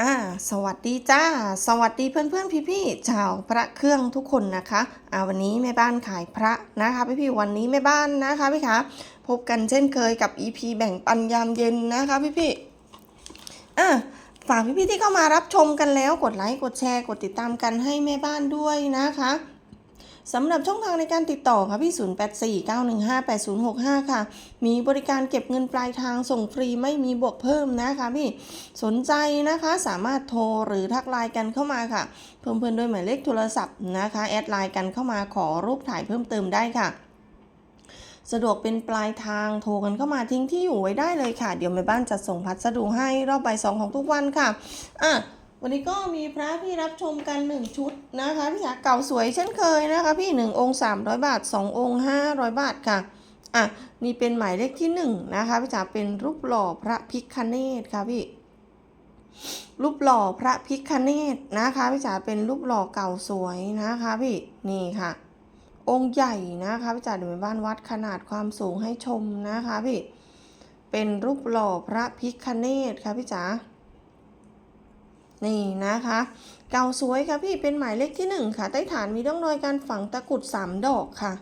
อ่าสวัสดีจ้า สวัสดีเพื่อนเพื่อนพี่พี่ๆชาวพระเครื่องทุกคนนะคะอ่าวันนี้แม่บ้านขายพระนะคะพี่พี่ๆวันนี้แม่บ้านนะคะพี่คะพบกันเช่นเคยกับ EP แบ่งปันยามเย็นนะคะพี่พี่ๆอ่าฝากพี่พี่ๆที่เข้ามารับชมกันแล้วกดไลค์กดแชร์กดติดตามกันให้แม่บ้านด้วยนะคะ สำหรับช่องทางในการติดต่อค่ะพี่ 0849158065 ค่ะ มีบริการเก็บเงินปลายทางส่งฟรีไม่มีบวกเพิ่มนะคะพี่ สนใจนะคะสามารถโทรหรือทักไลน์กันเข้ามาค่ะ เพิ่มเพื่อนด้วยหมายเลขโทรศัพท์นะคะ แอดไลน์กันเข้ามาขอรูปถ่ายเพิ่มเติมได้ค่ะ สะดวกเป็นปลายทางโทรกันเข้ามาทิ้งที่อยู่ไว้ได้เลยค่ะ เดี๋ยวแม่บ้านจะส่งพัสดุให้รอบบ่ายสองของทุกวันค่ะอะ วันนี้ก็มีพระพี่รับชมกัน 1 ชุดนะคะพี่จ๋าเก่าสวยเช่นเคยนะคะพี่ 1 องค์ 300 บาท 2 องค์ 500 บาทค่ะอะนี่เป็นหมายเลขที่ 1 นะคะพี่จ๋าเป็นรูปหล่อพระพิคเนตค่ะพี่รูปหล่อพระพิคเนตนะคะพี่จ๋าเป็นรูปหล่อเก่าสวยนะคะพี่นี่ค่ะ องค์ใหญ่นะคะพี่จ๋าเดี๋ยวแม่บ้านวัดขนาดความสูงให้ชมนะคะพี่เป็นรูปหล่อพระพิคเนตค่ะพี่จ๋า นี่นะคะเก่าสวยค่ะพี่เป็นหมายเลขที่หนึ่งค่ะ ใต้ฐานมีร่องรอยการฝังตะกรุดสามดอกค่ะ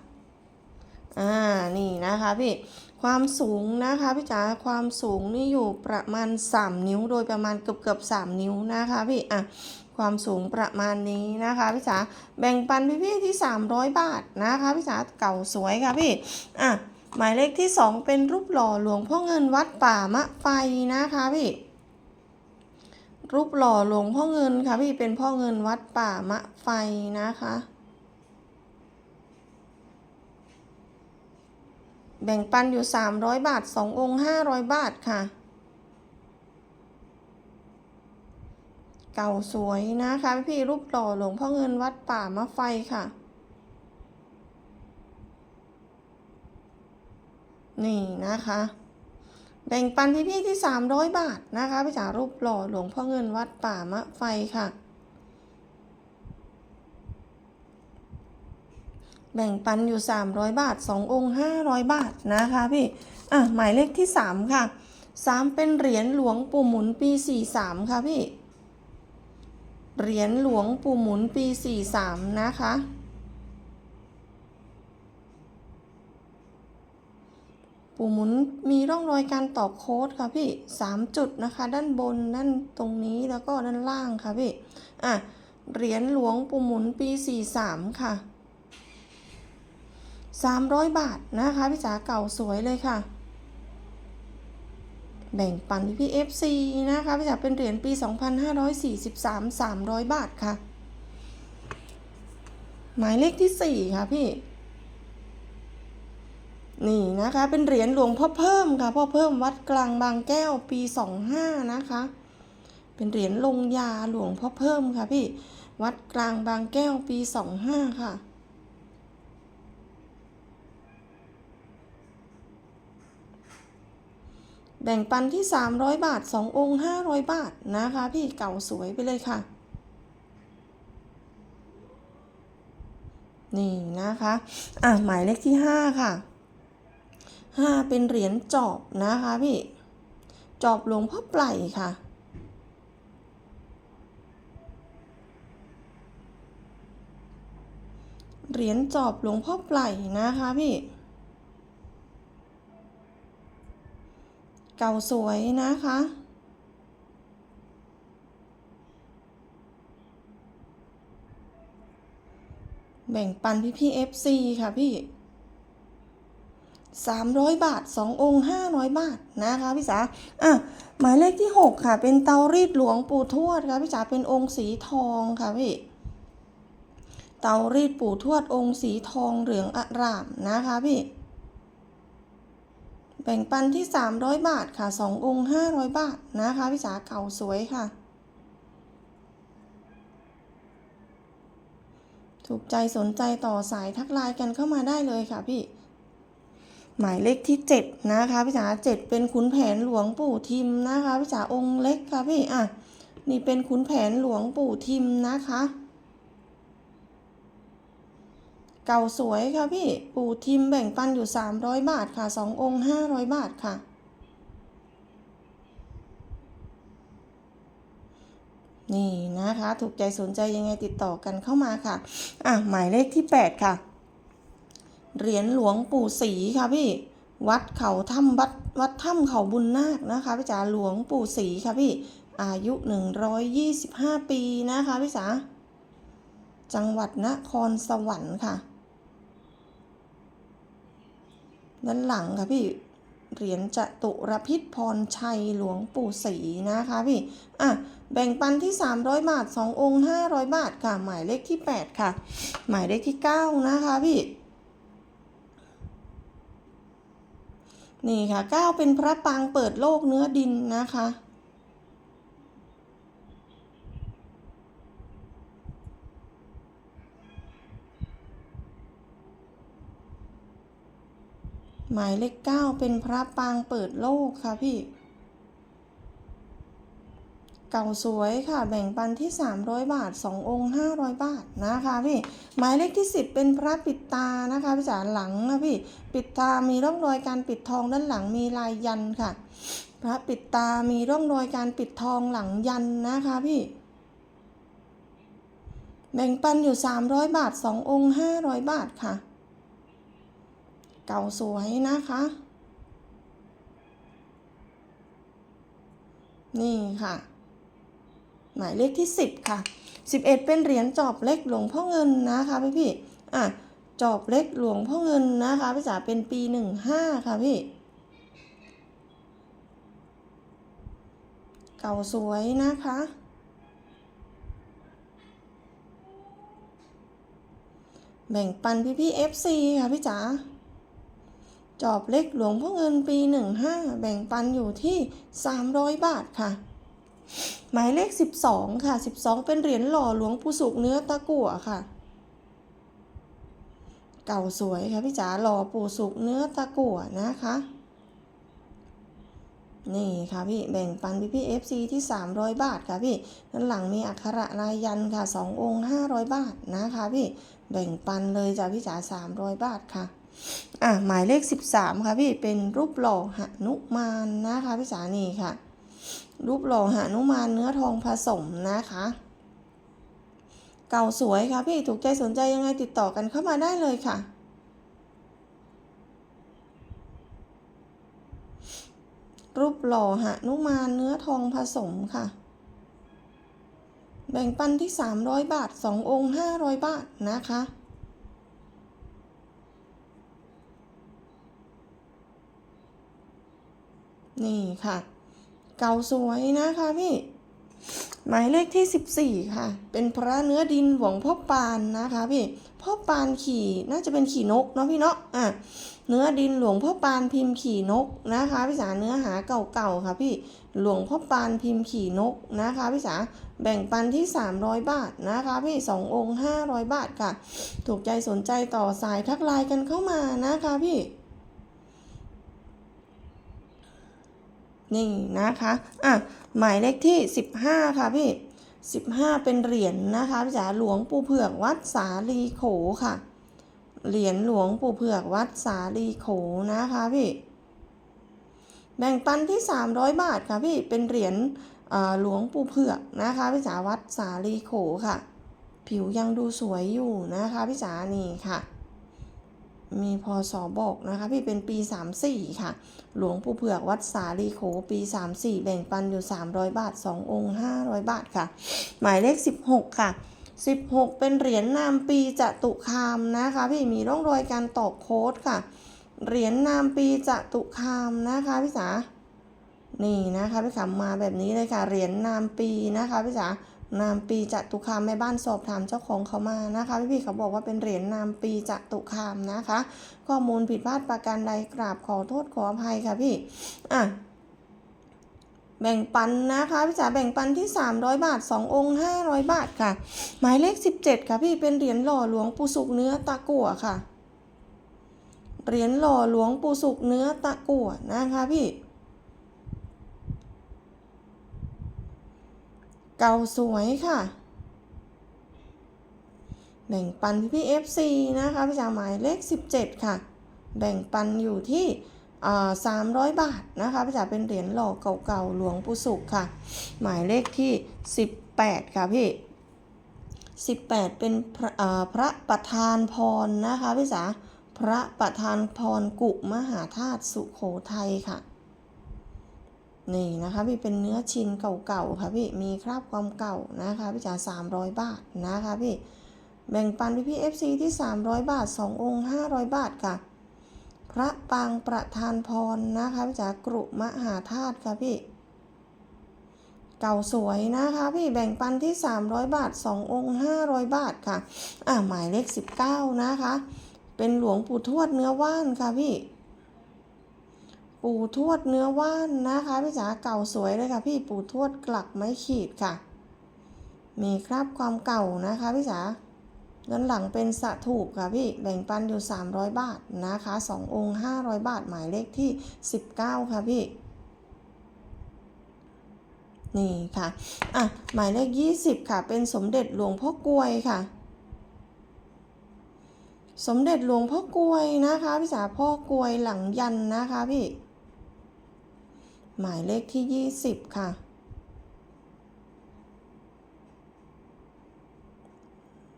อ่านี่นะคะพี่ความสูงนะคะพี่จ๋าความสูงนี่อยู่ประมาณ 3 นิ้ว โดยประมาณเกือบเกือบ3นิ้วนะคะพี่อะความสูงประมาณนี้นะคะพี่จ๋าแบ่งปันพี่พี่ๆที่ 300 บาทนะคะพี่จ๋าเก่าสวยค่ะพี่อะหมายเลขที่ 2 เป็นรูปหล่อหลวงพ่อเงินวัดป่ามะไฟนะคะพี่ รูปหล่อหลวงพ่อเงินค่ะพี่เป็นพ่อเงินวัดป่ามะไฟนะคะ แบ่งปันอยู่ 300 บาท 2 องค์ 500 บาทค่ะ เก่าสวยนะคะ พี่รูปหล่อหลวงพ่อเงินวัดป่ามะไฟค่ะ นี่นะคะ แบ่งปันพี่พี่ๆที่ 300 บาทนะคะพี่จ๋ารูปหล่อหลวงพ่อเงินวัดป่ามะไฟค่ะ แบ่งปันอยู่ 300 บาท 2 องค์ 500 บาทนะคะพี่อะหมายเลขที่ 3 ค่ะ 3 เป็นเหรียญหลวงปู่หมุนปี 43 ค่ะพี่ เหรียญหลวงปู่หมุนปี 43 นะคะ ปู่หมุนมีร่องรอยการต่อโค้ดค่ะพี่สามจุดนะคะ ด้านบนด้านตรงนี้แล้วก็ด้านล่างค่ะพี่อะเหรียญหลวงปู่หมุนปีสี่สามค่ะสามร้อยบาทนะคะพี่จ๋าเก่าสวยเลยค่ะ แบ่งปันพี่พี่ FC นะคะพี่จ๋าเป็นเหรียญปี2543 300บาทค่ะ หมายเลขที่4ค่ะพี่ นี่นะคะเป็นเหรียญหลวงพ่อเพิ่มค่ะพ่อเพิ่มวัดกลางบางแก้วปี25นะคะ เป็นเหรียญลงยาหลวงพ่อเพิ่มค่ะพี่วัดกลางบางแก้วปี25ค่ะแบ่งปันที่ 300 บาท 2 องค์ 500 บาทนะคะ พี่เก่าสวยไปเลยค่ะ นี่นะคะ อะ หมายเลขที่ 5 ค่ะ ห้าเป็นเหรียญจอบนะคะพี่ จอบหลวงพ่อไพลค่ะ เหรียญจอบหลวงพ่อไพลนะคะพี่ เก่าสวยนะคะแบ่งปันพี่พี่ FC ค่ะพี่ 300 บาท 2 องค์ 500 บาทนะคะพี่จ๋าอะหมายเลขที่ 6 ค่ะ เป็นเตารีดหลวงปู่ทวดค่ะพี่จ๋าเป็นองค์สีทองค่ะพี่เตารีดปู่ทวดองค์สีทองเหลืองอร่ามนะคะพี่ แบ่งปันที่ 300 บาทค่ะ 2 องค์ 500 บาทนะคะพี่จ๋าเก่าสวยค่ะถูกใจสนใจต่อสายทักไลน์กันเข้ามาได้เลยค่ะพี่ หมายเลขที่ 7 นะคะพี่จ๋าเจ็ดเป็นขุนแผนหลวงปู่ทิมนะคะพี่จ๋าองค์เล็กค่ะพี่อะนี่เป็นขุนแผนหลวงปู่ทิมนะคะ เก่าสวยค่ะพี่ปู่ทิมแบ่งปันอยู่ 300 บาทค่ะ2องค์ 500 บาทค่ะ นี่นะคะ ถูกใจสนใจยังไงติดต่อกันเข้ามาค่ะ อะ หมายเลขที่ 8 ค่ะ เหรียญหลวงปู่ศรีค่ะพี่ วัดเขาถ้ำวัดวัดถ้ำเขาบุญนาคนะคะพี่จ๋าหลวงปู่ศรีค่ะพี่ อายุ 125 ปีนะคะพี่จ๋าจังหวัดนครสวรรค์ค่ะ ด้านหลังค่ะพี่เหรียญจตุรพิษพรชัยหลวงปู่ศรีนะคะพี่ อะ แบ่งปันที่ 300 บาท 2 องค์ 500 บาทค่ะ หมายเลขที่ 8 ค่ะ หมายเลขที่ 9 นะคะพี่ นี่ค่ะ9เป็นพระปางเปิดโลกเนื้อดินนะคะ หมายเลขเก้าเป็นพระปางเปิดโลกค่ะพี่ เก่าสวยค่ะ แบ่งปันที่ 300 บาท 2 องค์ 500 บาทนะคะพี่ หมายเลขที่ 10 เป็นพระปิดตานะคะพี่จ๋าหลังนะพี่ ปิดตามีร่องรอยการปิดทองด้านหลังมีลายยันค่ะ พระปิดตามีร่องรอยการปิดทองหลังยันนะคะพี่ แบ่งปันอยู่ 300 บาท 2 องค์ 500 บาทค่ะ เก่าสวยนะคะนี่ค่ะ หมายเลขที่ 10 ค่ะ 11 เป็นเหรียญจอบเล็กหลวงพ่อเงินนะคะพี่พี่อะจอบเล็กหลวงพ่อเงินนะคะพี่จ๋าเป็นปี 15 ค่ะพี่ เก่าสวยนะคะแบ่งปันพี่พี่ FC ค่ะพี่จ๋า จอบเล็กหลวงพ่อเงินปี 15 แบ่งปันอยู่ที่ 300 บาทค่ะ หมายเลข 12 ค่ะ 12 เป็นเหรียญหล่อหลวงปู่สุกเนื้อตะกั่วค่ะ เก่าสวยค่ะพี่จ๋าหล่อปู่สุกเนื้อตะกั่วนะคะ นี่ค่ะพี่แบ่งปันพี่พี่ FC ที่ 300 บาทค่ะพี่ด้านหลังมีอักขระลายยันค่ะ 2 องค์ 500 บาทนะคะพี่แบ่งปันเลยจ้ะพี่จ๋า300 บาทค่ะอะหมายเลข 13 ค่ะพี่เป็นรูปหล่อหนุมานนะคะพี่จ๋านี่ค่ะ รูปหล่อหานุมานเนื้อทองผสมนะคะ เก่าสวยค่ะพี่ถูกใจสนใจยังไงติดต่อกันเข้ามาได้เลยค่ะ รูปหล่อหานุมานเนื้อทองผสมค่ะ แบ่งปันที่ 300 บาท 2 องค์ 500 บาทนะคะนี่ค่ะ ก่าสวยนะคะพี่ หมายเลขที่ 14 ค่ะ เป็นพระเนื้อดินหลวงพ่อปานนะคะพี่พ่อปานขี่น่าจะเป็นขี่นกเนาะพี่เนาะอะเนื้อดินหลวงพ่อปานพิมพ์ขี่นกนะคะพี่จ๋าเนื้อหาเก่าๆค่ะพี่หลวงพ่อปานพิมพ์ขี่นกนะคะพี่จ๋าแบ่งปันที่ 300 บาทนะคะพี่2องค์500 บาทค่ะ ถูกใจสนใจต่อสายทักไลน์กันเข้ามานะคะพี่ นี่นะคะอะหมายเลขที่ 15 ค่ะพี่ 15 เป็นเหรียญนะคะพี่จ๋าหลวงปู่เผือกวัดสาลีโขค่ะ เหรียญหลวงปู่เผือกวัดสาลีโขนะคะพี่ แบ่งปันที่ 300 บาทค่ะพี่ เป็นเหรียญหลวงปู่เผือกนะคะพี่จ๋าวัดสาลีโขค่ะ ผิวยังดูสวยอยู่นะคะพี่จ๋านี่ค่ะ มีพศบอกนะคะพี่เป็นปี 34 ค่ะ หลวงปู่เผือกวัดสาลีโขปี 34 แบ่งปันอยู่ 300 บาท 2 องค์ 500 บาทค่ะ หมายเลข 16 ค่ะ 16 เป็นเหรียญนามปีจตุคามนะคะ พี่มีร่องรอยการตอกโค้ดค่ะ เหรียญนามปีจตุคามนะคะพี่จ๋านี่นะคะพี่ขำมาแบบนี้เลยค่ะเหรียญนามปีนะคะพี่จ๋า นามปีจตุคามแม่บ้านสอบถามเจ้าของเขามานะคะพี่พี่เขาบอกว่าเป็นเหรียญนามปีจตุคามนะคะ ข้อมูลผิดพลาดประการใดกราบขอโทษขออภัยค่ะพี่อะแบ่งปันนะคะพี่จ๋าแบ่งปันที่ 300 บาท 2 องค์ 500 บาทค่ะ หมายเลข 17 ค่ะพี่เป็นเหรียญหล่อหลวงปู่สุกเนื้อตะกั่วค่ะเหรียญหล่อหลวงปู่สุกเนื้อตะกั่วนะคะพี่ เก่าสวยค่ะ แบ่งปันพี่พี่ FC นะคะพี่จ๋าหมายเลข 17 ค่ะ แบ่งปันอยู่ที่สามร้อยบาทนะคะพี่จ๋าเป็นเหรียญหล่อเก่าๆหลวงปู่สุขค่ะ หมายเลขที่ 18 ค่ะพี่18 เป็นพระเอ่อพระประธานพรนะคะพี่จ๋าพระประธานพรกุมหาธาตุสุโขทัยค่ะ นี่นะคะพี่เป็นเนื้อชินเก่าๆค่ะพี่มีคราบความเก่านะคะพี่จ๋า300บาทนะคะพี่แบ่งปันพี่พี่ FC ที่ 300 บาท 2 องค์ 500 บาทค่ะ พระปางประธานพรนะคะพี่จ๋ากรุมหาธาตุค่ะพี่ เก่าสวยนะคะพี่แบ่งปันที่ 300 บาท 2 องค์ 500 บาทค่ะ อะหมายเลข 19 นะคะ เป็นหลวงปู่ทวดเนื้อว่านค่ะพี่ ปู่ทวดเนื้อว่านนะคะพี่จ๋าเก่าสวยเลยค่ะ พี่ปู่ทวดกลักไม้ขีดค่ะ มีคราบความเก่านะคะพี่จ๋าด้านหลังเป็นสะถูกค่ะพี่แบ่งปันอยู่ 300 บาทนะคะ2องค์ 500 บาทหมายเลขที่ 19 ค่ะพี่นี่ค่ะ อะ หมายเลข 20 ค่ะ เป็นสมเด็จหลวงพ่อกลวยค่ะ สมเด็จหลวงพ่อกลวยนะคะพี่จ๋าพ่อกลวยหลังยันนะคะพี่ หมายเลขที่ 20 ค่ะ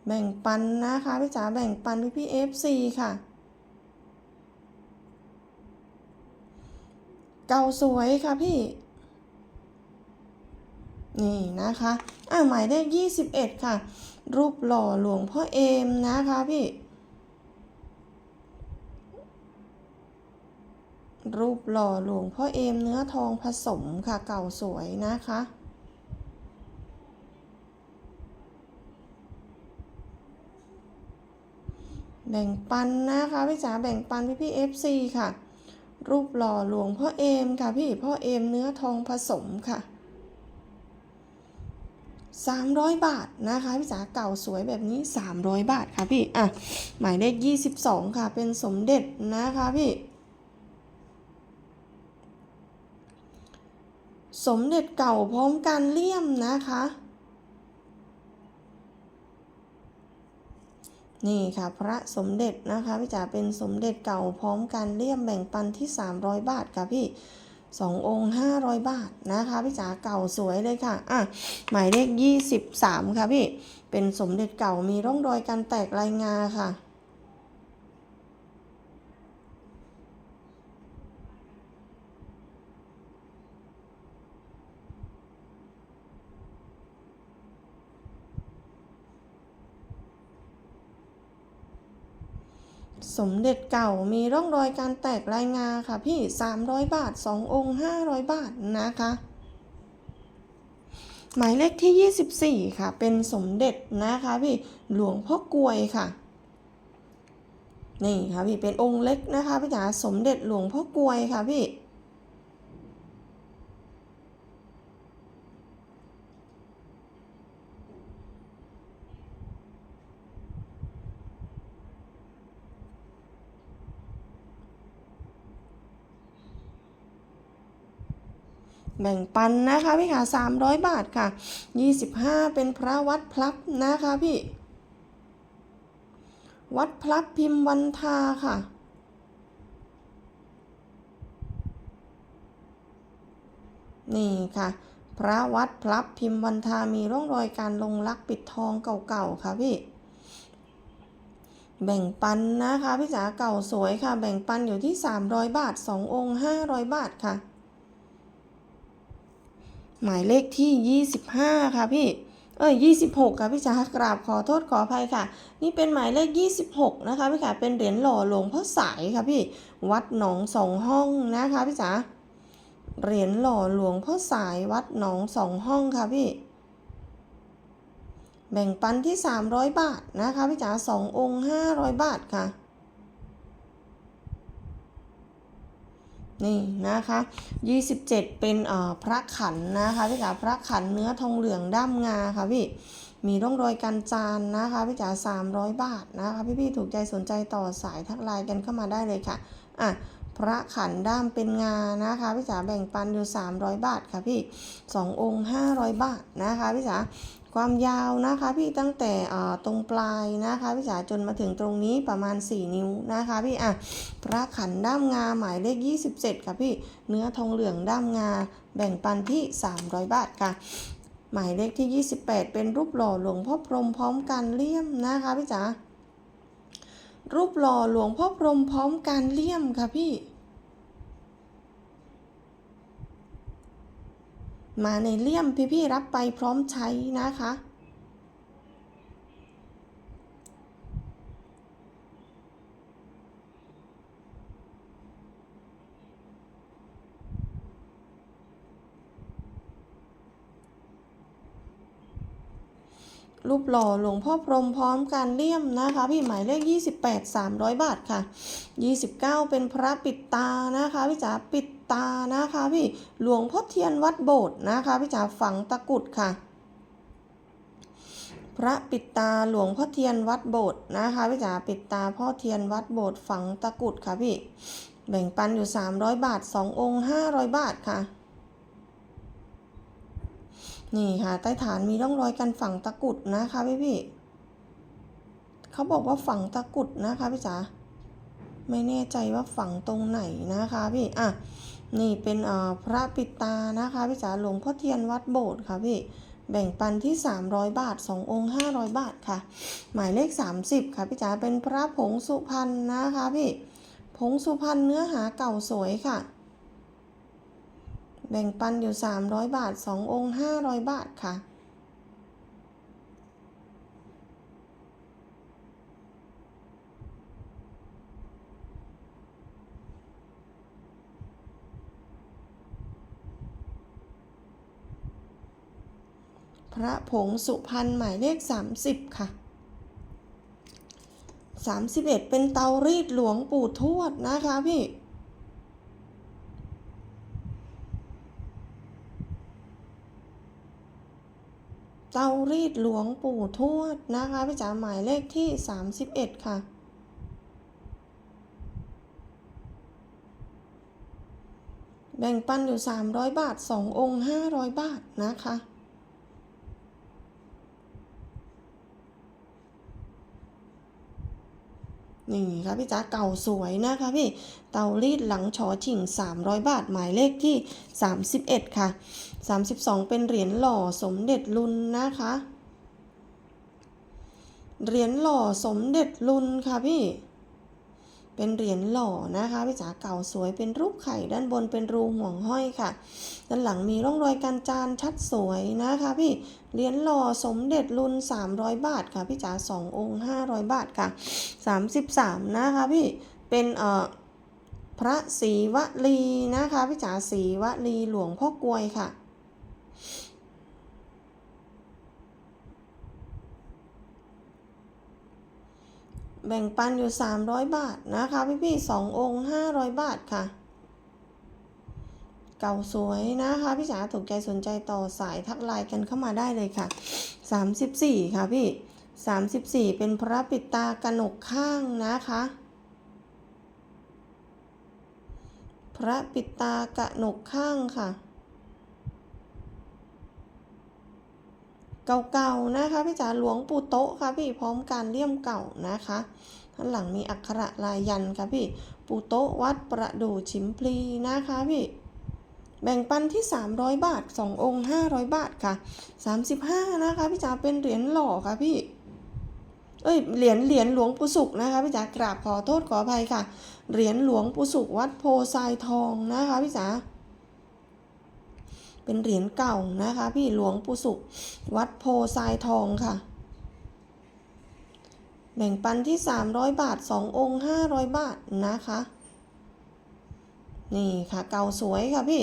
แบ่งปันนะคะพี่จ๋าแบ่งปันพี่พี่ FC ค่ะ เก่าสวยค่ะพี่ นี่นะคะ อะหมายเลข 21 ค่ะ รูปหล่อหลวงพ่อเอมนะคะพี่ รูปหล่อหลวงพ่อเอมเนื้อทองผสมค่ะเก่าสวยนะคะ แบ่งปันนะคะพี่จ๋าแบ่งปันพี่พี่ FC ค่ะ รูปหล่อหลวงพ่อเอมค่ะพี่พ่อเอมเนื้อทองผสมค่ะ 300 บาทนะคะพี่จ๋าเก่าสวยแบบนี้ 300 บาทค่ะพี่อะหมายเลข22 ค่ะเป็นสมเด็จนะคะพี่ สมเด็จเก่าพร้อมการเลี่ยมนะคะ นี่ค่ะพระสมเด็จนะคะพี่จ๋าเป็นสมเด็จเก่าพร้อมการเลี่ยมแบ่งปันที่ 300 บาทค่ะพี่2องค์500บาทนะคะพี่จ๋าเก่าสวยเลยค่ะอะหมายเลข23ค่ะพี่เป็นสมเด็จเก่ามีร่องรอยการแตกลายงาค่ะ สมเด็จเก่ามีร่องรอยการแตกลายงาค่ะพี่ 300 บาท 2 องค์ 500 บาทนะคะ หมายเลขที่ 24 ค่ะ เป็นสมเด็จนะคะพี่หลวงพ่อกลวยค่ะนี่ค่ะพี่เป็นองค์เล็กนะคะพี่จ๋าสมเด็จหลวงพ่อกลวยค่ะพี่ แบ่งปันนะคะพี่ค่ะ300บาทค่ะ25เป็นพระวัดพลับนะคะพี่ วัดพลับพิมพ์วันทาค่ะนี่ค่ะ พระวัดพลับพิมพ์วันทามีร่องรอยการลงลักปิดทองเก่าๆค่ะพี่ แบ่งปันนะคะพี่จ๋าเก่าสวยค่ะ แบ่งปันอยู่ที่ 300 บาท 2 องค์ 500 บาทค่ะ หมายเลขที่ 25 ค่ะพี่เอ้ย26 ค่ะพี่จ๋ากราบขอโทษขออภัยค่ะ นี่เป็นหมายเลข 26 นะคะพี่จ๋าเป็นเหรียญหล่อหลวงพ่อสายค่ะพี่วัดหนองสองห้องนะคะพี่จ๋าเหรียญหล่อหลวงพ่อสายวัดหนองสองห้องค่ะพี่ แบ่งปันที่ 300 บาทนะคะพี่จ๋า2องค์500 บาทค่ะ นี่นะคะ 27 เป็นอ่อพระขันนะคะพี่จ๋าพระขันเนื้อทองเหลืองด้ามงาค่ะพี่มีร่องรอยการจานนะคะพี่จ๋า300 บาทนะคะพี่พี่ๆถูกใจสนใจต่อสายทักไลน์กันเข้ามาได้เลยค่ะอะพระขันด้ามเป็นงานะคะพี่จ๋าแบ่งปันอยู่ 300 บาทค่ะพี่2องค์ 500 บาทนะคะพี่จ๋า ความยาวนะคะพี่ตั้งแต่ตรงปลายนะคะพี่จ๋าจนมาถึงตรงนี้ประมาณ 4 นิ้วนะคะพี่อะพระขันด้ามงาหมายเลข 27 ค่ะพี่เนื้อทองเหลืองด้ามงา แบ่งปันที่ 300 บาทค่ะ หมายเลขที่ 28 เป็นรูปหล่อหลวงพ่อพรมพร้อมการเลี่ยมนะคะพี่จ๋ารูปหล่อหลวงพ่อพรมพร้อมการเลี่ยมค่ะพี่ มาในเลี่ยมพี่ๆรับไปพร้อมใช้นะคะ รูปหล่อหลวงพ่อพรมพร้อมการเลี่ยมนะคะ พี่หมายเลข 28 300 บาทค่ะ 29 เป็นพระปิดตานะคะ พี่จ๋าปิด ตานะคะพี่หลวงพ่อเทียนวัดโบสถ์นะคะพี่จ๋าฝังตะกุดค่ะ พระปิดตาหลวงพ่อเทียนวัดโบสถ์นะคะพี่จ๋าปิดตาพ่อเทียนวัดโบสถ์ฝังตะกุดค่ะพี่แบ่งปันอยู่ 300 บาท 2 องค์ 500 บาทค่ะ นี่ค่ะ ใต้ฐานมีร่องรอยการฝังตะกุดนะคะพี่พี่เขาบอกว่าฝังตะกุดนะคะพี่จ๋าไม่แน่ใจว่าฝังตรงไหนนะคะพี่ อะ นี่เป็นพระปิดตานะคะพี่จ๋าหลวงพ่อเทียนวัดโบสถ์ค่ะพี่แบ่งปันที่ 300 บาท 2 องค์ 500 บาทค่ะ หมายเลข 30 ค่ะพี่จ๋าเป็นพระผงสุพรรณนะคะพี่ผงสุพรรณเนื้อหาเก่าสวยค่ะ แบ่งปันอยู่ 300 บาท 2 องค์ 500 บาทค่ะ พระผงสุพรรณหมายเลข 30 ค่ะ 31 เป็นเตารีดหลวงปู่ทวดนะคะพี่เตารีดหลวงปู่ทวดนะคะพี่จ๋าหมายเลขที่ 31 ค่ะแบ่งปันอยู่ 300 บาท 2 องค์ 500 บาทนะคะ นี่ค่ะพี่จ๋าเก่าสวยนะคะพี่เตารีดหลังชอชิง300 บาทหมายเลขที่ 31 ค่ะ 32 เป็นเหรียญหล่อสมเด็จลุนนะคะ เหรียญหล่อสมเด็จลุนค่ะพี่ เป็นเหรียญหล่อนะคะพี่จ๋าเก่าสวยเป็นรูปไข่ด้านบนเป็นรูห่วงห้อยค่ะ ด้านหลังมีร่องรอยการจานชัดสวยนะคะพี่เหรียญหล่อสมเด็จลุน300 บาทค่ะพี่จ๋า2องค์500 บาทค่ะ 33 นะคะพี่เป็นเอ่อพระศรีวลีนะคะพี่จ๋าศรีวลีหลวงพ่อกลวยค่ะ แบ่งปันอยู่ 300 บาทนะคะพี่พี่ๆสององค์ 500 บาทค่ะ เก่าสวยนะคะพี่จ๋าถูกใจสนใจต่อสายทักไลน์กันเข้ามาได้เลยค่ะ 34 ค่ะพี่ 34 เป็นพระปิดตากระหนกข้างนะคะ พระปิดตากระหนกข้างค่ะ เก่าๆนะคะพี่จ๋าหลวงปู่โต๊ะค่ะพี่พร้อมการเลี่ยมเก่านะคะด้านหลังมีอักขระลายยันค่ะพี่ปู่โต๊ะวัดประดู่ชิมพลีนะคะพี่แบ่งปันที่ 300 บาท 2 องค์ 500 บาทค่ะ 35 นะคะพี่จ๋าเป็นเหรียญหล่อค่ะพี่ เอ้ยเหรียญเหรียญหลวงปู่สุขนะคะพี่จ๋ากราบขอโทษขออภัยค่ะ เหรียญหลวงปู่สุขวัดโพไซทองนะคะพี่จ๋า เป็นเหรียญเก่านะคะ พี่หลวงปู่สุข วัดโพทรายทองค่ะ แบ่งปันที่ 300 บาท 2 องค์ 500 บาทนะคะ นี่ค่ะเก่าสวยค่ะพี่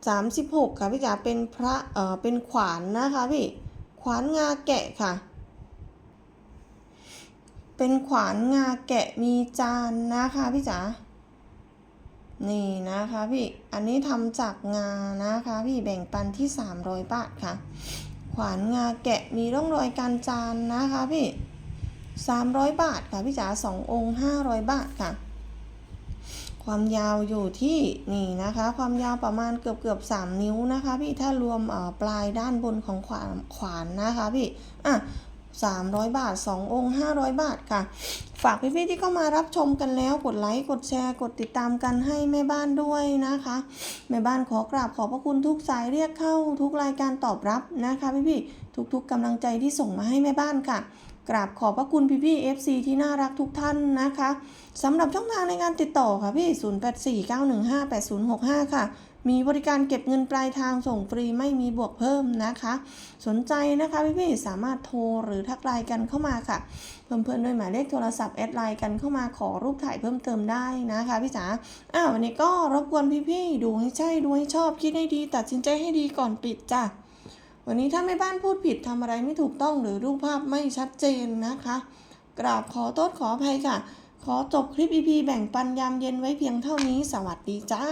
36 ค่ะพี่จ๋าเป็นพระเอ่อเป็นขวานนะคะพี่ ขวานงาแกะค่ะ เป็นขวานงาแกะมีจานนะคะพี่จ๋า นี่นะคะพี่ อันนี้ทำจากงานะคะพี่แบ่งปันที่ 300 บาทค่ะ ขวานงาแกะมีร่องรอยการจานนะคะพี่ 300 บาทค่ะพี่จ๋า2องค์ 500 บาทค่ะ ความยาวอยู่ที่นี่นะคะ ความยาวประมาณเกือบเกือบ3นิ้วนะคะ พี่ถ้ารวมปลายด้านบนของขวานขวานนะคะพี่ อะ 300 บาท 2 องค์ 500 บาทค่ะ ฝากพี่ๆที่เข้ามารับชมกันแล้ว กดไลค์ กดแชร์ กดติดตามกันให้แม่บ้านด้วยนะคะ แม่บ้านขอกราบขอบพระคุณทุกสายเรียกเข้า ทุกรายการตอบรับนะคะพี่ๆทุกๆกำลังใจที่ส่งมาให้แม่บ้านค่ะ กราบขอบพระคุณพี่ๆ FC ที่น่ารักทุกท่านนะคะสำหรับช่องทางในการติดต่อค่ะพี่ 0849158065 ค่ะ มีบริการเก็บเงินปลายทางส่งฟรีไม่มีบวกเพิ่มนะคะ สนใจนะคะพี่ๆสามารถโทรหรือทักไลน์กันเข้ามาค่ะ เพื่อนๆด้วยหมายเลขโทรศัพท์แอดไลน์กันเข้ามาขอรูปถ่ายเพิ่มเติมได้นะคะพี่จ๋าอ้าววันนี้ก็รบกวนพี่ๆดูให้ใช่ดูให้ชอบคิดให้ดี ตัดสินใจให้ดีก่อนปิดจ้ะวันนี้ถ้าแม่บ้านพูดผิดทำอะไรไม่ถูกต้องหรือรูปภาพไม่ชัดเจนนะคะ กราบขอโทษขออภัยค่ะ ขอจบคลิป EP แบ่งปันยามเย็นไว้เพียงเท่านี้ สวัสดีจ้า